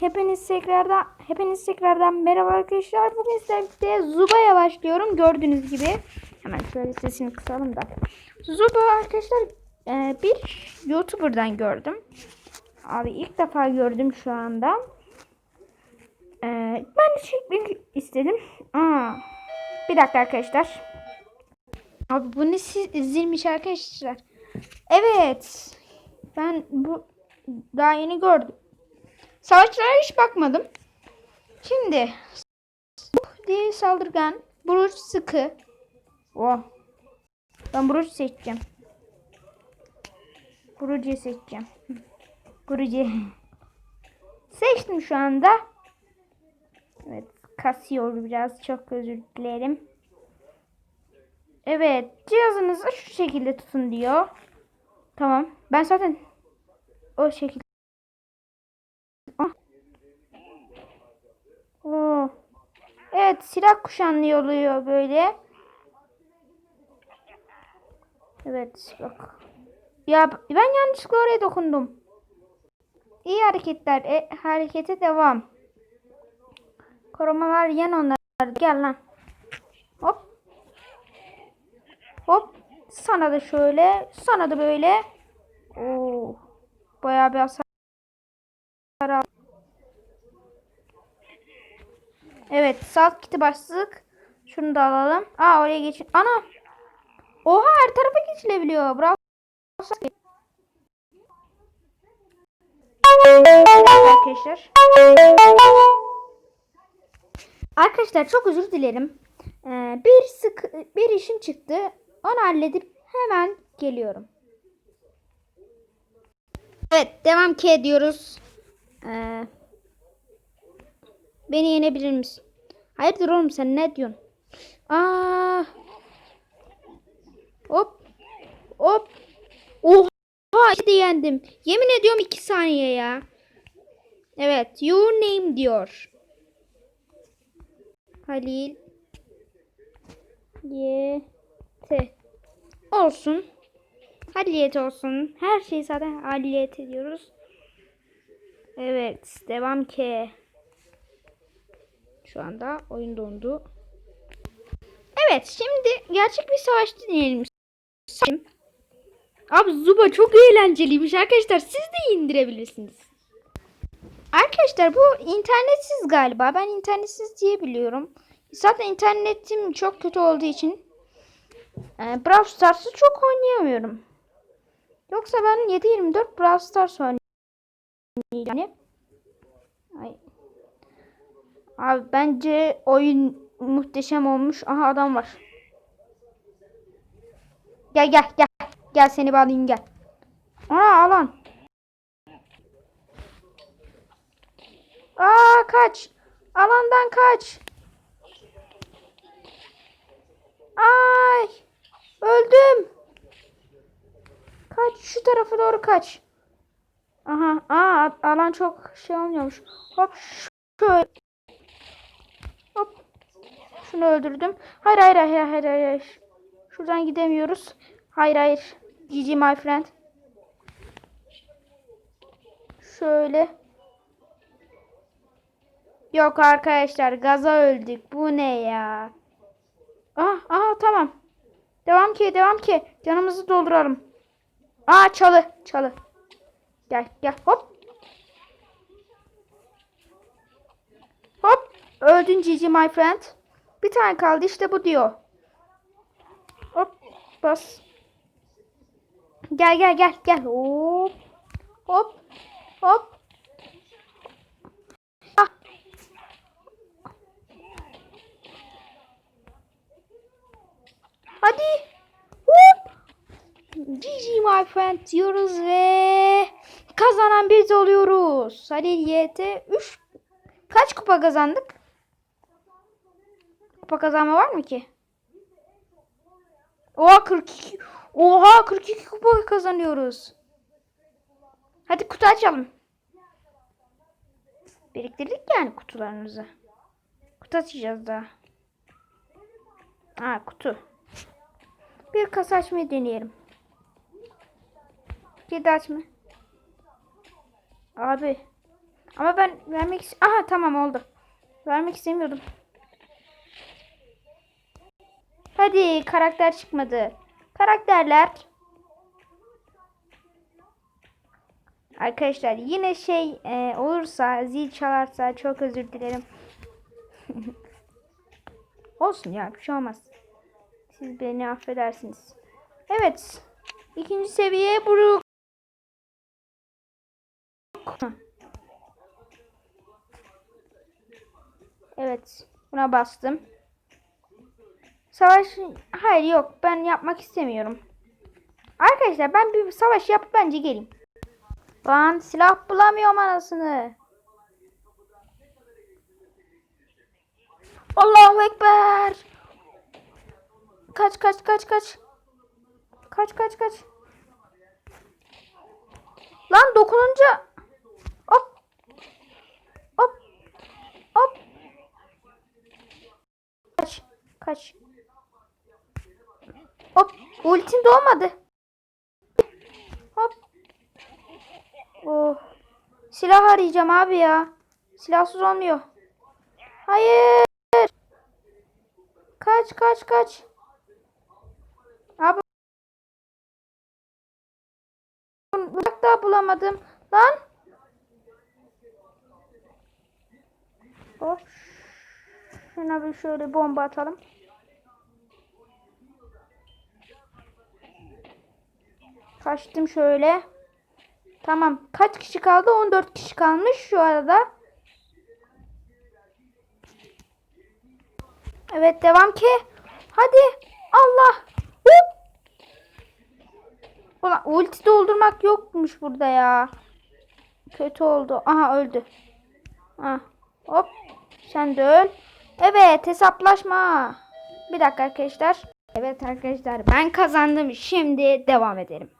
Hepiniz tekrardan hepiniz tekrardan merhaba arkadaşlar. Bugün sizlerle Zuba'ya başlıyorum. Gördüğünüz gibi. Hemen şöyle sesini kısalım da. Zuba arkadaşlar e, bir YouTuber'dan gördüm. Abi ilk defa gördüm şu anda. E, ben de çekmek istedim. Aa, bir dakika arkadaşlar. Abi bu ne zilmiş arkadaşlar. Evet. Ben bu daha yeni gördüm. Savaşçılara hiç bakmadım. Şimdi diye saldırgan, Bruce sıkı. Oh. Ben Bruce seçeceğim. Bruce'yi seçeceğim. Bruce. Seçtim şu anda. Evet, kasıyor biraz. Çok özür dilerim. Evet, cihazınızı şu şekilde tutun diyor. Tamam. Ben zaten o şekilde Oo. Evet silah kuşanlı oluyor böyle. Evet bak. Ya ben yanlışlıkla oraya dokundum. İyi hareketler. E, harekete devam. Korumalar yen onlar. Gel lan. Hop. Hop. Sana da şöyle. Sana da böyle. Oo. Bayağı bir hasar. Salt kiti başlık. Şunu da alalım. Aa oraya geçin. Ana! Oha her tarafa geçilebiliyor. Bravo. Arkadaşlar. Arkadaşlar çok özür dilerim. Ee, bir sık bir işim çıktı. Onu halledip hemen geliyorum. Evet, devam ki ediyoruz. Ee, beni yenebilir misin? Hayırdır oğlum sen ne diyorsun? Aa. Hop. Hop. Oha işte yendim. Yemin ediyorum iki saniye ya. Evet. Your name diyor. Halil. Yete. Olsun. Haliliyet olsun. Her şeyi zaten haliliyet ediyoruz. Evet. Devam ki. Şu anda oyun dondu. Evet. Şimdi gerçek bir savaş deneyelim. Abi Zuba çok eğlenceliymiş arkadaşlar. Siz de indirebilirsiniz. Arkadaşlar bu internetsiz galiba. Ben internetsiz diye biliyorum. Zaten internetim çok kötü olduğu için e, Brawl Stars'ı çok oynayamıyorum. Yoksa ben 7-24 Brawl Stars oynuyorum. Yani. Ay. Abi bence oyun muhteşem olmuş. Aha adam var. Gel gel gel. Gel seni bağlayayım gel. Aa alan. Aa kaç. Alandan kaç. Ay. Öldüm. Kaç şu tarafa doğru kaç. Aha, aa alan çok şey olmuyormuş. Hop şöyle. Şunu öldürdüm. Hayır hayır hayır hayır hayır. Şuradan gidemiyoruz. Hayır hayır. GG my friend. Şöyle. Yok arkadaşlar gaza öldük. Bu ne ya? Ah, aha tamam. Devam ki devam ki. Canımızı dolduralım. Aa çalı çalı. Gel gel hop. Hop. Öldün GG my friend. Bir tane kaldı işte bu diyor. Hop. Bas. Gel gel gel gel. Hop. Hop. Hop. Ah. Hadi. Hop. GG my friend diyoruz ve kazanan biz oluyoruz. Halil YT 3 kaç kupa kazandık? Kupa kazanma var mı ki? Oha 42. Oha 42 kupa kazanıyoruz. Hadi kutu açalım. Biriktirdik yani kutularımızı. Kutu açacağız daha. Ha kutu. Bir kasa açmayı deneyelim. Kedi açma. Abi. Ama ben vermek Aha tamam oldu. Vermek istemiyordum. Hadi karakter çıkmadı. Karakterler. Arkadaşlar yine şey e, olursa zil çalarsa çok özür dilerim. Olsun ya bir şey olmaz. Siz beni affedersiniz. Evet. İkinci seviye Brook. Evet. Buna bastım. Savaş... Hayır yok. Ben yapmak istemiyorum. Arkadaşlar ben bir savaş yapıp bence geleyim. Lan silah bulamıyorum anasını. Allahu Ekber. Kaç kaç kaç kaç. Kaç kaç kaç. Lan dokununca. Hop. Hop. Hop. Kaç. Kaç. Hop. Ultim de olmadı. Hop. Oh. Silah arayacağım abi ya. Silahsız olmuyor. Hayır. Kaç kaç kaç. Abi. Bırak daha bulamadım. Lan. Hop. Şuna bir şöyle bomba atalım. Kaçtım şöyle. Tamam. Kaç kişi kaldı? 14 kişi kalmış şu arada. Evet devam ki. Hadi. Allah. Hop. Ulan ulti doldurmak yokmuş burada ya. Kötü oldu. Aha öldü. Ha. Hop. Sen de öl. Evet hesaplaşma. Bir dakika arkadaşlar. Evet arkadaşlar ben kazandım. Şimdi devam edelim.